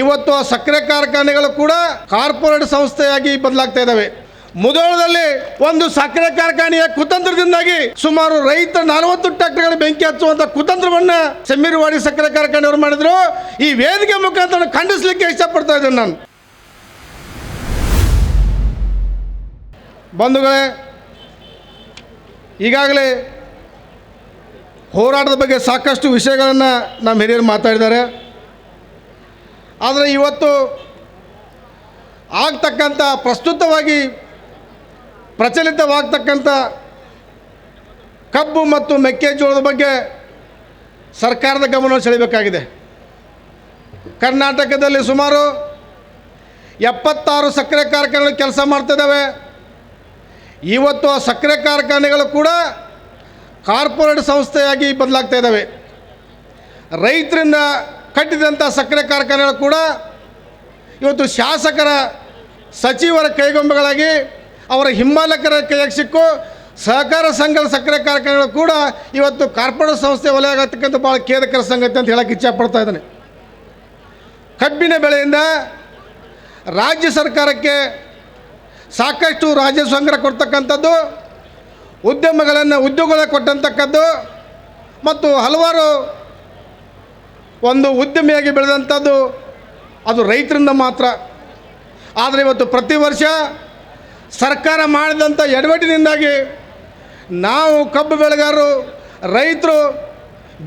ಇವತ್ತು ಆ ಸಕ್ಕರೆ ಕಾರ್ಖಾನೆಗಳು ಕೂಡ ಕಾರ್ಪೊರೇಟ್ ಸಂಸ್ಥೆಯಾಗಿ ಬದಲಾಗ್ತಾ ಇದ್ದಾವೆ. ಮುದೋಳದಲ್ಲಿ ಒಂದು ಸಕ್ಕರೆ ಕಾರ್ಖಾನೆಯ ಕುತಂತ್ರದಿಂದಾಗಿ ಸುಮಾರು ರೈತ ನಲವತ್ತು ಟ್ರ್ಯಾಕ್ಟರ್ಗಳ ಬೆಂಕಿ ಹಚ್ಚುವಂತ ಕುತಂತ್ರವನ್ನ ಸೆಮ್ಮಿರುವಾಡಿ ಸಕ್ಕರೆ ಕಾರ್ಖಾನೆಯವರು ಮಾಡಿದ್ರು. ಈ ವೇದಿಕೆ ಮುಖಾಂತರ ಖಂಡಿಸಲಿಕ್ಕೆ ಇಷ್ಟಪಡ್ತಾ ಇದ್ದೇನೆ ನಾನು. ಬಂಧುಗಳೇ, ಈಗಾಗಲೇ ಹೋರಾಟದ ಬಗ್ಗೆ ಸಾಕಷ್ಟು ವಿಷಯಗಳನ್ನು ನಮ್ಮ ಹಿರಿಯರು ಮಾತಾಡಿದ್ದಾರೆ. ಆದರೆ ಇವತ್ತು ಆಗ್ತಕ್ಕಂಥ, ಪ್ರಸ್ತುತವಾಗಿ ಪ್ರಚಲಿತವಾಗ್ತಕ್ಕಂಥ ಕಬ್ಬು ಮತ್ತು ಮೆಕ್ಕೆಜೋಳದ ಬಗ್ಗೆ ಸರ್ಕಾರದ ಗಮನ ಸೆಳೆಯಬೇಕಾಗಿದೆ. ಕರ್ನಾಟಕದಲ್ಲಿ ಸುಮಾರು ಎಪ್ಪತ್ತಾರು ಸಕ್ಕರೆ ಕಾರ್ಖಾನೆಗಳು ಕೆಲಸ ಮಾಡ್ತಿದ್ದಾವೆ. ಇವತ್ತು ಆ ಸಕ್ಕರೆ ಕಾರ್ಖಾನೆಗಳು ಕೂಡ ಕಾರ್ಪೊರೇಟ್ ಸಂಸ್ಥೆಯಾಗಿ ಬದಲಾಗ್ತಾ ಇದ್ದಾವೆ. ರೈತರಿಂದ ಕಟ್ಟಿದಂಥ ಸಕ್ಕರೆ ಕಾರ್ಖಾನೆಗಳು ಕೂಡ ಇವತ್ತು ಶಾಸಕರ ಸಚಿವರ ಕೈಗೊಂಬೆಗಳಾಗಿ ಅವರ ಹಿಂಬಾಲಕರ ಕೈಯಾಗಿ ಸಿಕ್ಕು. ಸಹಕಾರ ಸಂಘದ ಸಕ್ಕರೆ ಕಾರ್ಖಾನೆಗಳು ಕೂಡ ಇವತ್ತು ಕಾರ್ಪೊರೇಟ್ ಸಂಸ್ಥೆ ವಲಯ ಆಗತಕ್ಕಂಥ ಭಾಳ ಖೇದಕರ ಸಂಗತಿ ಅಂತ ಹೇಳಕ್ಕೆ ಇಚ್ಛಪಡ್ತಾ ಇದ್ದಾನೆ. ಕಬ್ಬಿನ ಬೆಳೆಯಿಂದ ರಾಜ್ಯ ಸರ್ಕಾರಕ್ಕೆ ಸಾಕಷ್ಟು ರಾಜ್ಯ ಸಂಗ್ರಹ ಕೊಡ್ತಕ್ಕಂಥದ್ದು, ಉದ್ಯಮಗಳನ್ನು ಉದ್ಯೋಗಗಳ ಕೊಟ್ಟಂತಕ್ಕದ್ದು ಮತ್ತು ಹಲವಾರು ಒಂದು ಉದ್ಯಮಿಯಾಗಿ ಬೆಳೆದಂಥದ್ದು ಅದು ರೈತರಿಂದ ಮಾತ್ರ. ಆದರೆ ಇವತ್ತು ಪ್ರತಿ ವರ್ಷ ಸರ್ಕಾರ ಮಾಡಿದಂಥ ಎಡವಟ್ಟಿನಿಂದಾಗಿ ನಾವು ಕಬ್ಬು ಬೆಳೆಗಾರರು, ರೈತರು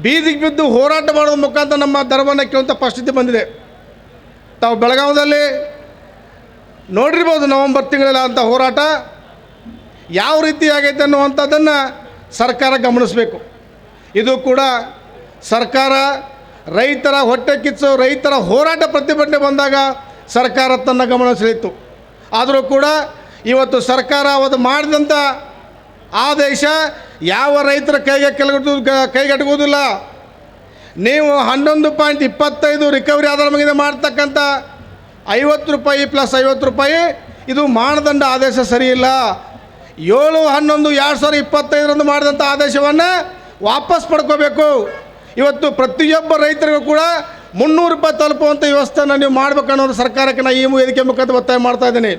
ಬೀದಿಗೆ ಬಿದ್ದು ಹೋರಾಟ ಮಾಡುವ ಮುಖಾಂತರ ನಮ್ಮ ದರವನ್ನು ಕೇಳುವಂಥ ಪರಿಸ್ಥಿತಿ ಬಂದಿದೆ. ತಾವು ಬೆಳಗಾವದಲ್ಲಿ ನೋಡಿರ್ಬೋದು ನವಂಬರ್ ತಿಂಗಳಲ್ಲಿ ಅಂಥ ಹೋರಾಟ ಯಾವ ರೀತಿ ಆಗೈತೆ ಅನ್ನುವಂಥದ್ದನ್ನು ಸರ್ಕಾರ ಗಮನಿಸಬೇಕು. ಇದು ಕೂಡ ಸರ್ಕಾರ ರೈತರ ಹೊಟ್ಟೆ ಕಿಚ್ಚು, ರೈತರ ಹೋರಾಟ ಪ್ರತಿಭಟನೆ ಬಂದಾಗ ಸರ್ಕಾರ ತನ್ನ ಗಮನ ಸೆಳೀತು ಆದರೂ ಕೂಡ ಇವತ್ತು ಸರ್ಕಾರ ಅದು ಮಾಡಿದಂಥ ಆದೇಶ ಯಾವ ರೈತರ ಕೈಗೆ ಕೆಲಗಟ್ಟು ಕೈಗೆಟಕುವುದಿಲ್ಲ ನೀವು ಹನ್ನೊಂದು ಪಾಯಿಂಟ್ ಇಪ್ಪತ್ತೈದು ರಿಕವರಿ ಆಧಾರ ಮೇಲೆ ಮಾಡ್ತಕ್ಕಂಥ ಐವತ್ತು ರೂಪಾಯಿ ಪ್ಲಸ್ ಐವತ್ತು ರೂಪಾಯಿ, ಇದು ಮಾನದಂಡ ಆದೇಶ ಸರಿಯಿಲ್ಲ. ಏಳು ಹನ್ನೊಂದು, ಎರಡು ಸಾವಿರದ ಇಪ್ಪತ್ತೈದರಂದು ಮಾಡಿದಂಥ ಆದೇಶವನ್ನು ವಾಪಸ್ ಪಡ್ಕೋಬೇಕು. ಇವತ್ತು ಪ್ರತಿಯೊಬ್ಬ ರೈತರಿಗೂ ಕೂಡ ಮುನ್ನೂರು ರೂಪಾಯಿ ತಲುಪುವಂಥ ವ್ಯವಸ್ಥೆನ ನೀವು ಮಾಡ್ಬೇಕನ್ನೋದು ಸರ್ಕಾರಕ್ಕೆ ನಾನು ಈ ವೇದಿಕೆ ಮುಖಾಂತರ ಒತ್ತಾಯ ಮಾಡ್ತಾ ಇದ್ದೀನಿ.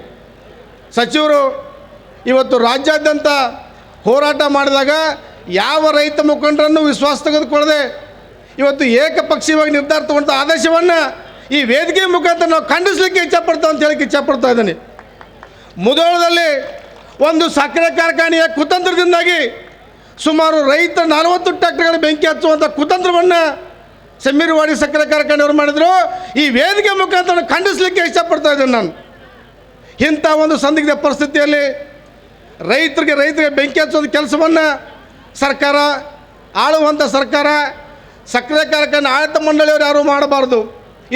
ಸಚಿವರು ಇವತ್ತು ರಾಜ್ಯಾದ್ಯಂತ ಹೋರಾಟ ಮಾಡಿದಾಗ ಯಾವ ರೈತ ಮುಖಂಡರನ್ನು ವಿಶ್ವಾಸ ತೆಗೆದುಕೊಳ್ಳದೆ ಇವತ್ತು ಏಕಪಕ್ಷೀಯವಾಗಿ ನಿರ್ಧಾರ ತಗೊಂಡ ಆದೇಶವನ್ನು ಈ ವೇದಿಕೆ ಮುಖಾಂತರ ನಾವು ಖಂಡಿಸಲಿಕ್ಕೆ ಇಚ್ಛಪಡ್ತಾ ಅಂತ ಹೇಳಕ್ಕೆ ಇಚ್ಛಪಡ್ತಾ ಇದ್ದೀನಿ. ಮುದೋಳದಲ್ಲಿ ಒಂದು ಸಕ್ಕರೆ ಕಾರ್ಖಾನೆಯ ಕುತಂತ್ರದಿಂದಾಗಿ ಸುಮಾರು ರೈತ ನಲವತ್ತು ಟ್ರ್ಯಾಕ್ಟರ್ಗಳ ಬೆಂಕಿ ಹಚ್ಚುವಂಥ ಕುತಂತ್ರವನ್ನು ಸೆಮ್ಮಿರುವಾಡಿ ಸಕ್ಕರೆ ಕಾರ್ಖಾನೆಯವರು ಮಾಡಿದರು. ಈ ವೇದಿಕೆ ಮುಖಾಂತರ ಖಂಡಿಸಲಿಕ್ಕೆ ಇಷ್ಟಪಡ್ತಾ ಇದ್ದೇನೆ ನಾನು. ಇಂಥ ಒಂದು ಸಂದಿಗ್ಧ ಪರಿಸ್ಥಿತಿಯಲ್ಲಿ ರೈತರಿಗೆ ರೈತರಿಗೆ ಬೆಂಕಿ ಹಚ್ಚೋದು ಕೆಲಸವನ್ನು ಸರ್ಕಾರ ಆಳುವಂಥ ಸರ್ಕಾರ, ಸಕ್ಕರೆ ಕಾರ್ಖಾನೆ ಆಡಳಿತ ಮಂಡಳಿಯವರು ಯಾರೂ ಮಾಡಬಾರ್ದು.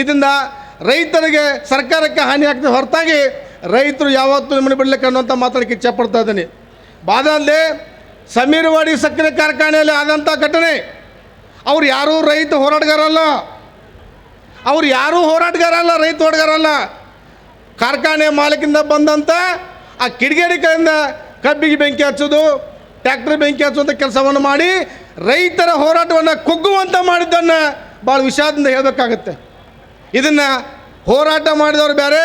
ಇದರಿಂದ ರೈತರಿಗೆ ಸರ್ಕಾರಕ್ಕೆ ಹಾನಿ ಆಗ್ತದೆ ಹೊರತಾಗಿ ರೈತರು ಯಾವತ್ತೂ ನಿಮ್ಮನ್ನು ಬಿಡಲಿಕ್ಕೆ ಅನ್ನೋಂಥ ಮಾತಾಡಕ್ಕೆ ಇಚ್ಛಪಡ್ತಾ ಇದ್ದೀನಿ. ಬಾದಾಲ್ಲಿ ಸಮೀರ್ವಾಡಿ ಸಕ್ಕರೆ ಕಾರ್ಖಾನೆಯಲ್ಲಿ ಆದಂಥ ಘಟನೆ. ಅವ್ರು ಯಾರೂ ರೈತ ಹೋರಾಟಗಾರಲ್ಲ ಅವ್ರು ಯಾರೂ ಹೋರಾಟಗಾರಲ್ಲ ರೈತ ಹೋರಾಟಗಾರ ಅಲ್ಲ ಕಾರ್ಖಾನೆ ಮಾಲೀಕಿಂದ ಬಂದಂಥ ಆ ಕಿಡಿಗೇಡಿ ಕಡೆಯಿಂದ ಕಬ್ಬಿಗೆ ಬೆಂಕಿ ಹಚ್ಚೋದು ಟ್ಯಾಕ್ಟ್ರ್ ಬೆಂಕಿ ಹಚ್ಚುವಂಥ ಕೆಲಸವನ್ನು ಮಾಡಿ ರೈತರ ಹೋರಾಟವನ್ನು ಕುಗ್ಗುವಂತ ಮಾಡಿದ್ದನ್ನು ಭಾಳ ವಿಷಾದದಿಂದ ಹೇಳಬೇಕಾಗತ್ತೆ. ಇದನ್ನು ಹೋರಾಟ ಮಾಡಿದವರು ಬೇರೆ,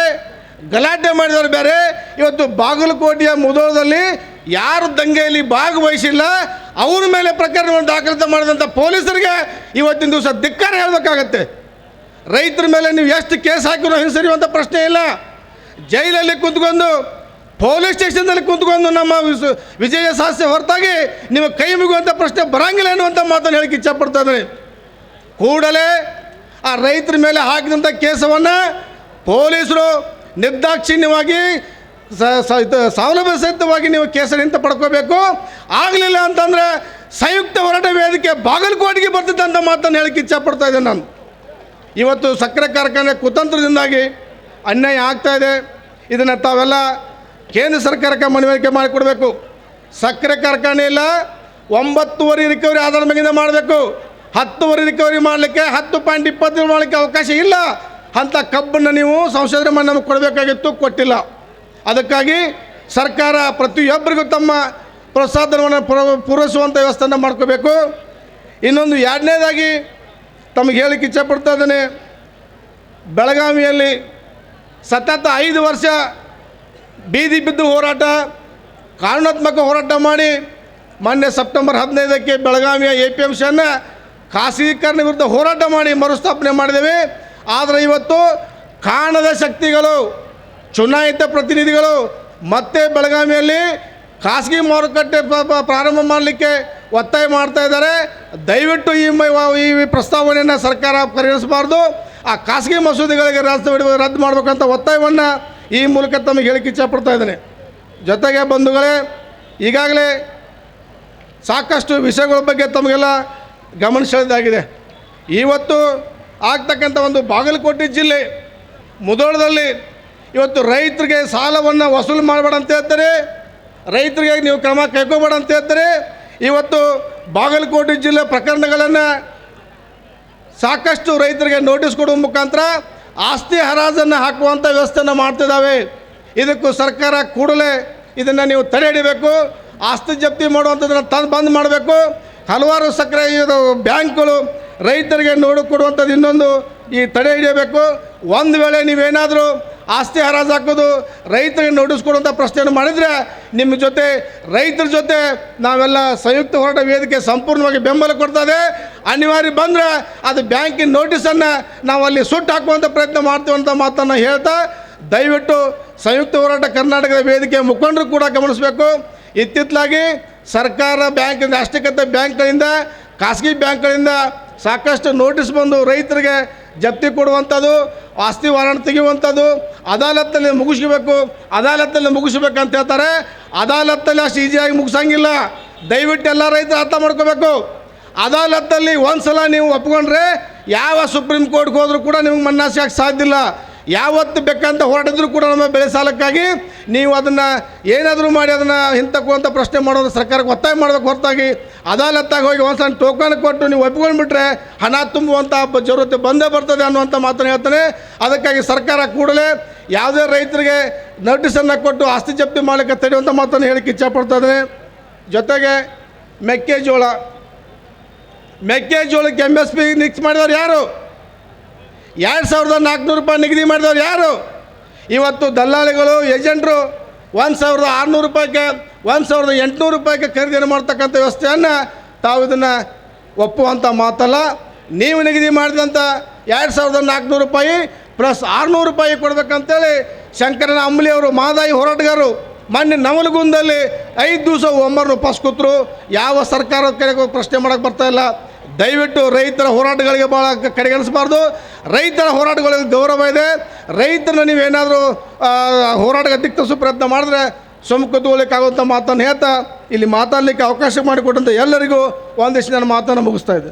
ಗಲಾಟೆ ಮಾಡಿದವರು ಬೇರೆ. ಇವತ್ತು ಬಾಗಲಕೋಟೆಯ ಮುದೋಳದಲ್ಲಿ ಯಾರು ದಂಗೆಯಲ್ಲಿ ಭಾಗವಹಿಸಿಲ್ಲ ಅವ್ರ ಮೇಲೆ ಪ್ರಕರಣವನ್ನು ದಾಖಲಿತ ಮಾಡಿದಂಥ ಪೊಲೀಸರಿಗೆ ಇವತ್ತಿನ ದಿವಸ ಧಿಕ್ಕಾರ ಹೇಳಬೇಕಾಗತ್ತೆ. ರೈತರ ಮೇಲೆ ನೀವು ಎಷ್ಟು ಕೇಸ್ ಹಾಕಿರೋ ಹಿಂಸರಿಯುವಂಥ ಪ್ರಶ್ನೆ ಇಲ್ಲ. ಜೈಲಲ್ಲಿ ಕುಂತ್ಕೊಂಡು, ಪೊಲೀಸ್ ಸ್ಟೇಷನ್ದಲ್ಲಿ ಕುಂತ್ಕೊಂಡು ನಮ್ಮ ವಿಜಯ ಸಾಹಸ್ಯ ಹೊರತಾಗಿ ನೀವು ಕೈ ಮುಗುವಂಥ ಪ್ರಶ್ನೆ ಬರಂಗಿಲ್ಲ ಅನ್ನುವಂಥ ಮಾತನ್ನು ಹೇಳಕ್ಕೆ ಇಚ್ಛಪಡ್ತಾ ಇದ್ದೀನಿ. ಕೂಡಲೇ ಆ ರೈತರ ಮೇಲೆ ಹಾಕಿದಂಥ ಕೇಸವನ್ನು ಪೊಲೀಸರು ನಿರ್ದಾಕ್ಷಿಣ್ಯವಾಗಿ ಇದು ಸೌಲಭ್ಯ ಸಹಿತವಾಗಿ ನೀವು ಕೇಸರಿ ಅಂತ ಪಡ್ಕೋಬೇಕು. ಆಗಲಿಲ್ಲ ಅಂತಂದರೆ ಸಂಯುಕ್ತ ಹೋರಾಟ ವೇದಿಕೆ ಬಾಗಲಕೋಟೆಗೆ ಬರ್ತಿದ್ದೆ ಅಂತ ಮಾತನ್ನು ಹೇಳಕ್ಕೆ ಇಚ್ಛಪಡ್ತಾ ಇದ್ದೇನೆ ನಾನು. ಇವತ್ತು ಸಕ್ಕರೆ ಕಾರ್ಖಾನೆ ಕುತಂತ್ರದಿಂದಾಗಿ ಅನ್ಯಾಯ ಆಗ್ತಾ ಇದೆ. ಇದನ್ನು ತಾವೆಲ್ಲ ಕೇಂದ್ರ ಸರ್ಕಾರಕ್ಕೆ ಮನವರಿಕೆ ಮಾಡಿಕೊಡ್ಬೇಕು. ಸಕ್ಕರೆ ಕಾರ್ಖಾನೆ ಇಲ್ಲ, ಒಂಬತ್ತುವರೆ ರಿಕವರಿ ಆಧಾರ ಮೇಲಿಂದ ಮಾಡಬೇಕು. ಹತ್ತುವರೆ ರಿಕವರಿ ಮಾಡಲಿಕ್ಕೆ ಹತ್ತು ಪಾಯಿಂಟ್ ಇಪ್ಪತ್ತು ಮಾಡಲಿಕ್ಕೆ ಅವಕಾಶ ಇಲ್ಲ. ಅಂಥ ಕಬ್ಬನ್ನು ನೀವು ಸಂಶೋಧನೆ ಮಾಡಿ ನಮಗೆ ಕೊಡಬೇಕಾಗಿತ್ತು, ಕೊಟ್ಟಿಲ್ಲ. ಅದಕ್ಕಾಗಿ ಸರ್ಕಾರ ಪ್ರತಿಯೊಬ್ಬರಿಗೂ ತಮ್ಮ ಪ್ರೋತ್ಸಾಹಧನವನ್ನು ಪೂರ- ಪೂರೈಸುವಂಥ ವ್ಯವಸ್ಥೆಯನ್ನು ಮಾಡ್ಕೋಬೇಕು. ಇನ್ನೊಂದು ಎರಡನೇದಾಗಿ ತಮಗೆ ಹೇಳಿಕ್ಕೆ ಇಚ್ಛಪಡ್ತಾ ಇದ್ದೇನೆ, ಬೆಳಗಾವಿಯಲ್ಲಿ ಸತತ ಐದು ವರ್ಷ ಬೀದಿ ಬಿದ್ದು ಹೋರಾಟ, ಕಾನೂನಾತ್ಮಕ ಹೋರಾಟ ಮಾಡಿ ಮೊನ್ನೆ ಸೆಪ್ಟೆಂಬರ್ ಹದಿನೈದಕ್ಕೆ ಬೆಳಗಾವಿಯ ಎ ಪಿ ಎಂ ಸಿಯನ್ನು ಖಾಸಗೀಕರಣ ವಿರುದ್ಧ ಹೋರಾಟ ಮಾಡಿ ಮರುಸ್ಥಾಪನೆ ಮಾಡಿದ್ದೇವೆ. ಆದರೆ ಇವತ್ತು ಕಾಣದ ಶಕ್ತಿಗಳು ಚುನಾಯಿತ ಪ್ರತಿನಿಧಿಗಳು ಮತ್ತೆ ಬೆಳಗಾವಿಯಲ್ಲಿ ಖಾಸಗಿ ಮಾರುಕಟ್ಟೆ ಪ್ರಾರಂಭ ಮಾಡಲಿಕ್ಕೆ ಒತ್ತಾಯ ಮಾಡ್ತಾ ಇದ್ದಾರೆ. ದಯವಿಟ್ಟು ಈ ಈ ಪ್ರಸ್ತಾವನೆಯನ್ನು ಸರ್ಕಾರ ಪರಿಗಣಿಸಬಾರ್ದು ಆ ಖಾಸಗಿ ಮಸೂದೆಗಳಿಗೆ ಬಿಡುವ- ರದ್ದು ಮಾಡಬೇಕಂತ ಒತ್ತಾಯವನ್ನು ಈ ಮೂಲಕ ತಮಗೆ ಹೇಳಿಕೆ ಇಚ್ಛಪಡ್ತಾ ಇದ್ದೇನೆ. ಜೊತೆಗೆ ಬಂಧುಗಳೇ, ಈಗಾಗಲೇ ಸಾಕಷ್ಟು ವಿಷಯಗಳ ಬಗ್ಗೆ ತಮಗೆಲ್ಲ ಗಮನ ಸೆಳೆದಾಗಿದೆ ಇವತ್ತು ಆಗ್ತಕ್ಕಂಥ ಒಂದು ಬಾಗಲಕೋಟೆ ಜಿಲ್ಲೆ, ಮುದೋಳದಲ್ಲಿ ಇವತ್ತು ರೈತರಿಗೆ ಸಾಲವನ್ನು ವಸೂಲು ಮಾಡಬೇಡ ಅಂತ ಹೇಳ್ತಾರೆ. ರೈತರಿಗೆ ನೀವು ಕ್ರಮ ಕೈಗೊಬೇಡ ಅಂತ ಹೇಳ್ತಾರೆ. ಇವತ್ತು ಬಾಗಲಕೋಟೆ ಜಿಲ್ಲೆ ಪ್ರಕರಣಗಳನ್ನು ಸಾಕಷ್ಟು ರೈತರಿಗೆ ನೋಟಿಸ್ ಕೊಡುವ ಮುಖಾಂತರ ಆಸ್ತಿ ಹರಾಜನ್ನು ಹಾಕುವಂಥ ವ್ಯವಸ್ಥೆಯನ್ನು ಮಾಡ್ತಿದ್ದಾವೆ. ಇದಕ್ಕೂ ಸರ್ಕಾರ ಕೂಡಲೇ ಇದನ್ನು ನೀವು ತಡೆ ಹಿಡಿಬೇಕು. ಆಸ್ತಿ ಜಪ್ತಿ ಮಾಡುವಂಥದ್ದನ್ನು ತಂದು ಬಂದ್ ಮಾಡಬೇಕು. ಹಲವಾರು ಸಕ್ಕರೆ ಇದು ಬ್ಯಾಂಕ್ಗಳು ರೈತರಿಗೆ ನೋಡು ಕೊಡುವಂಥದ್ದು ಇನ್ನೊಂದು ಈ ತಡೆ ಹಿಡಿಯಬೇಕು. ಒಂದು ವೇಳೆ ನೀವೇನಾದರೂ ಆಸ್ತಿ ಹರಾಜು ಹಾಕೋದು, ರೈತರಿಗೆ ನೋಟಿಸ್ ಕೊಡುವಂಥ ಪ್ರಶ್ನೆಯನ್ನು ಮಾಡಿದರೆ ನಿಮ್ಮ ಜೊತೆ, ರೈತರ ಜೊತೆ ನಾವೆಲ್ಲ ಸಂಯುಕ್ತ ಹೋರಾಟ ವೇದಿಕೆ ಸಂಪೂರ್ಣವಾಗಿ ಬೆಂಬಲ ಕೊಡ್ತದೆ ಅನಿವಾರ್ಯ ಬಂದರೆ ಅದು ಬ್ಯಾಂಕಿನ ನೋಟಿಸನ್ನು ನಾವು ಅಲ್ಲಿ ಸುಟ್ಟು ಹಾಕುವಂಥ ಪ್ರಯತ್ನ ಮಾಡ್ತೀವಿ ಅಂತ ಮಾತನ್ನು ಹೇಳ್ತಾ, ದಯವಿಟ್ಟು ಸಂಯುಕ್ತ ಹೋರಾಟ ಕರ್ನಾಟಕದ ವೇದಿಕೆ ಮುಖಂಡರು ಕೂಡ ಗಮನಿಸಬೇಕು. ಇತ್ತಿತ್ತಲಾಗಿ ಸರ್ಕಾರ ಬ್ಯಾಂಕಿಂದ ರಾಷ್ಟ್ರೀಕೃತ ಬ್ಯಾಂಕ್ಗಳಿಂದ ಖಾಸಗಿ ಬ್ಯಾಂಕ್ಗಳಿಂದ ಸಾಕಷ್ಟು ನೋಟಿಸ್ ಬಂದು ರೈತರಿಗೆ ಜಪ್ತಿ ಕೊಡುವಂಥದ್ದು, ಆಸ್ತಿ ವಾರಂಟ್ ತೆಗೆಯುವಂಥದ್ದು, ಅದಾಲತ್ತಲ್ಲಿ ಮುಗಿಸ್ಬೇಕು, ಅದಾಲತ್ತಲ್ಲಿ ಮುಗಿಸ್ಬೇಕಂತ ಹೇಳ್ತಾರೆ. ಅದಾಲತ್ತಲ್ಲಿ ಅಷ್ಟು ಈಸಿಯಾಗಿ ಮುಗಿಸೋಂಗಿಲ್ಲ. ದಯವಿಟ್ಟು ಎಲ್ಲ ರೈತರು ಅರ್ಥ ಮಾಡ್ಕೋಬೇಕು. ಅದಾಲತ್ತಲ್ಲಿ ಒಂದು ಸಲ ನೀವು ಒಪ್ಕೊಂಡ್ರೆ ಯಾವ ಸುಪ್ರೀಂ ಕೋರ್ಟ್ಗೆ ಹೋದರೂ ಕೂಡ ನಿಮಗೆ ಮನ್ನಾಸಿ ಸಾಧ್ಯ ಇಲ್ಲ. ಯಾವತ್ತು ಬೇಕಂತ ಹೊರಟಿದ್ರು ಕೂಡ ನಮ್ಮ ಬೆಳೆ ಸಾಲಕ್ಕಾಗಿ ನೀವು ಅದನ್ನು ಏನಾದರೂ ಮಾಡಿ ಅದನ್ನು ಹಿಂತಕ್ಕುವಂಥ ಪ್ರಶ್ನೆ ಮಾಡೋದು ಸರ್ಕಾರಕ್ಕೆ ಒತ್ತಾಯ ಮಾಡಬೇಕು ಹೊರತಾಗಿ ಅದಾಲತ್ತಾಗಿ ಹೋಗಿ ಒಂದು ಸಣ್ಣ ಟೋಕನ್ ಕೊಟ್ಟು ನೀವು ಒಪ್ಕೊಂಡ್ಬಿಟ್ರೆ ಹಣ ತುಂಬುವಂಥ ಜರೂರತೆ ಬಂದೇ ಬರ್ತದೆ ಅನ್ನುವಂಥ ಮಾತನ್ನು ಹೇಳ್ತಾನೆ. ಅದಕ್ಕಾಗಿ ಸರ್ಕಾರ ಕೂಡಲೇ ಯಾವುದೇ ರೈತರಿಗೆ ನೋಟಿಸನ್ನು ಕೊಟ್ಟು ಆಸ್ತಿ ಜಪ್ತಿ ಮಾಡಲಿಕ್ಕೆ ತಡೆಯುವಂಥ ಮಾತನ್ನು ಹೇಳಕ್ಕೆ ಇಚ್ಛಪಡ್ತದೆ ಜೊತೆಗೆ ಮೆಕ್ಕೆಜೋಳ, ಮೆಕ್ಕೆಜೋಳಕ್ಕೆ ಎಂ ಎಸ್ ಪಿ ನಿಕ್ಸ್ ಮಾಡಿದವ್ರು ಯಾರು? ಎರಡು ಸಾವಿರದ ನಾಲ್ಕುನೂರು ರೂಪಾಯಿ ನಿಗದಿ ಮಾಡಿದವ್ರು ಯಾರು? ಇವತ್ತು ದಲ್ಲಾಳಿಗಳು, ಏಜೆಂಟ್ರು ಒಂದು ಸಾವಿರದ ಆರುನೂರು ರೂಪಾಯಿಗೆ, ಒಂದು ಸಾವಿರದ ಎಂಟುನೂರು ರೂಪಾಯಿಗೆ ಖರೀದಿಯನ್ನು ಮಾಡ್ತಕ್ಕಂಥ ವ್ಯವಸ್ಥೆಯನ್ನು ತಾವು ಇದನ್ನು ಒಪ್ಪುವಂಥ ಮಾತಲ್ಲ. ನೀವು ನಿಗದಿ ಮಾಡಿದಂಥ ಎರಡು ಸಾವಿರದ ನಾಲ್ಕುನೂರು ರೂಪಾಯಿ ಪ್ಲಸ್ ಆರುನೂರು ರೂಪಾಯಿ ಕೊಡಬೇಕಂತೇಳಿ ಶಂಕರನ ಅಂಬಲಿ ಅವರು, ಮಾದಾಯಿ ಹೋರಾಟಗಾರರು ಮೊನ್ನೆ ನವಲಗುಂದಲ್ಲಿ ಐದು ದಿವಸ ಒಮ್ಮರು ವಾಪಸ್ ಕೂತರು ಯಾವ ಸರ್ಕಾರದ ಕಡೆಗೆ ಪ್ರಶ್ನೆ ಮಾಡೋಕ್ಕೆ ಬರ್ತಾ ಇಲ್ಲ. ದಯವಿಟ್ಟು ರೈತರ ಹೋರಾಟಗಳಿಗೆ ಭಾಳ ಕಡೆಗಣಿಸಬಾರ್ದು. ರೈತರ ಹೋರಾಟಗಳಿಗೆ ಗೌರವ ಇದೆ. ರೈತರನ್ನ ನೀವೇನಾದರೂ ಹೋರಾಟಕ್ಕೆ ದಿಕ್ಕಿಸೋ ಪ್ರಯತ್ನ ಮಾಡಿದ್ರೆ ಸುಮ್ಮ ಕೂತ್ಕೊಳ್ಳಿಕ್ಕಾಗುವಂಥ ಮಾತನ್ನು ಹೇಳ್ತಾ, ಇಲ್ಲಿ ಮಾತಾಡಲಿಕ್ಕೆ ಅವಕಾಶ ಮಾಡಿಕೊಟ್ಟಂಥ ಎಲ್ಲರಿಗೂ ಒಂದಿಷ್ಟು ನನ್ನ ಮಾತನ್ನು ಮುಗಿಸ್ತಾ ಇದ್ದೆ